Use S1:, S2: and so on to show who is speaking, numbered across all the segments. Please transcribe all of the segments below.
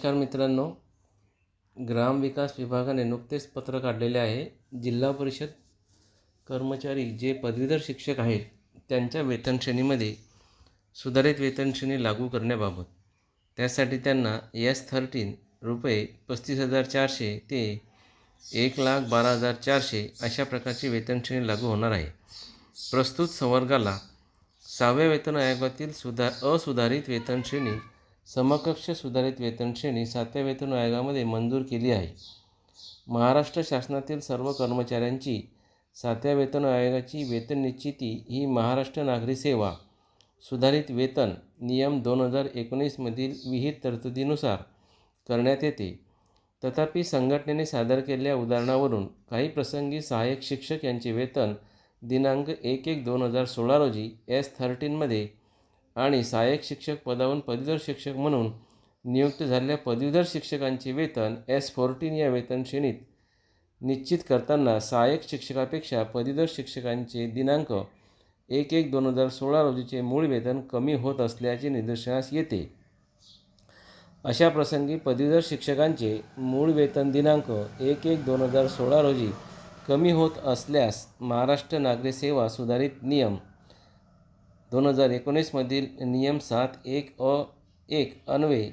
S1: नमस्कार मित्रांनो. ग्रामविकास विभागाने नुकतेच पत्र काढलेले आहे. जिल्हा परिषद कर्मचारी जे पदवीधर शिक्षक आहेत त्यांच्या वेतनश्रेणीमध्ये सुधारित वेतनश्रेणी लागू करण्याबाबत. त्यासाठी त्यांना एस थर्टीन रुपये पस्तीस हजार चारशे ते एक लाख बारा हजार चारशे अशा प्रकारची वेतनश्रेणी लागू होणार आहे. प्रस्तुत संवर्गाला सहाव्या वेतन आयोगातील सुधा असुधारित वेतनश्रेणी समकक्ष सुधारित वेतन श्रेणी सातव्या वेतन आयोगामध्ये मंजूर केली आहे. महाराष्ट्र शासनातील सर्व कर्मचाऱ्यांची सातव्या वेतन आयोगाची वेतन निश्चिती ही महाराष्ट्र नागरी सेवा. सुधारित वेतन नियम दोन हजार एकोणीसमधील विहित तरतुदीनुसार करण्यात येते. तथापि संघटनेने सादर केलेल्या उदाहरणावरून काही प्रसंगी सहाय्यक शिक्षक यांचे वेतन दिनांक एक एक दोन हजार सोळा रोजी एस थर्टीनमध्ये आणि सहाय्यक शिक्षक पदावरून पदवीधर शिक्षक म्हणून नियुक्त झालेल्या पदवीधर शिक्षकांचे वेतन एस फोर्टीन या वेतन श्रेणीत निश्चित करताना सहाय्यक शिक्षकापेक्षा पदवीधर शिक्षकांचे दिनांक एक एक दोन हजार सोळा रोजीचे मूळ वेतन कमी होत असल्याचे निदर्शनास येते. अशा प्रसंगी पदवीधर शिक्षकांचे मूळ वेतन दिनांक एक एक दोन हजार सोळा रोजी कमी होत असल्यास महाराष्ट्र नागरी सेवा सुधारित नियम दोन हजार एकोणीसमधील नियम सात एक अ एक अन्वये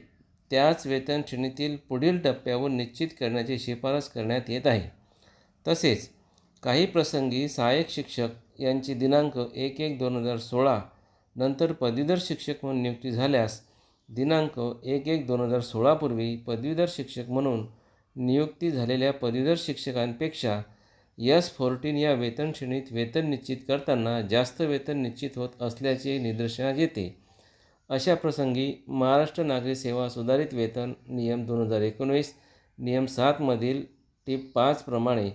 S1: त्याच वेतन श्रेणीतील पुढील टप्प्यावर निश्चित करण्याची शिफारस करण्यात येत आहे. तसेच काही प्रसंगी सहाय्यक शिक्षक यांची दिनांक एक एक दोन हजार सोळा नंतर पदवीधर शिक्षक म्हणून नियुक्ती झाल्यास दिनांक एक एक दोन हजार सोळापूर्वी पदवीधर शिक्षक म्हणून नियुक्ती झालेल्या पदवीधर शिक्षकांपेक्षा यस फोर्टीन या वेतन श्रेणीत वेतन निश्चित करताना जास्त वेतन निश्चित होत असल्याचे निदर्शनास येते. अशा प्रसंगी महाराष्ट्र नागरी सेवा सुधारित वेतन नियम दोन हजार एकोणीस नियम सातमधील टीप पाचप्रमाणे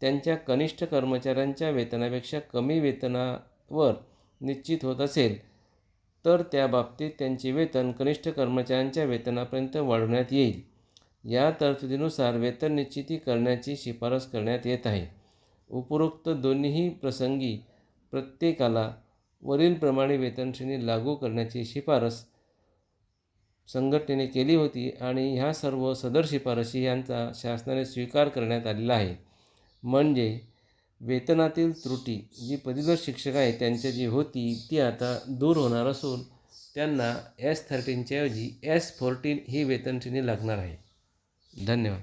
S1: त्यांच्या कनिष्ठ कर्मचाऱ्यांच्या वेतनापेक्षा कमी वेतनावर निश्चित होत असेल तर त्या बाबतीत त्यांचे वेतन कनिष्ठ कर्मचाऱ्यांच्या वेतनापर्यंत वाढवण्यात येईल. या तरतुदीनुसार वेतन निश्चिती करण्याची शिफारस करण्यात येत आहे. उपरोक्त दोन्हीही प्रसंगी प्रत्येकाला वरीलप्रमाणे वेतनश्रेणी लागू करण्याची शिफारस संघटनेने केली होती आणि ह्या सर्व सदर शिफारसी यांचा शासनाने स्वीकार करण्यात आलेला आहे. म्हणजे वेतनातील त्रुटी जी पदवीधर शिक्षक आहे त्यांच्या जी होती ती आता दूर होणार असून त्यांना एस थर्टीनच्या ऐवजी एस फोर्टीन ही वेतनश्रेणी लागणार आहे. धन्यवाद.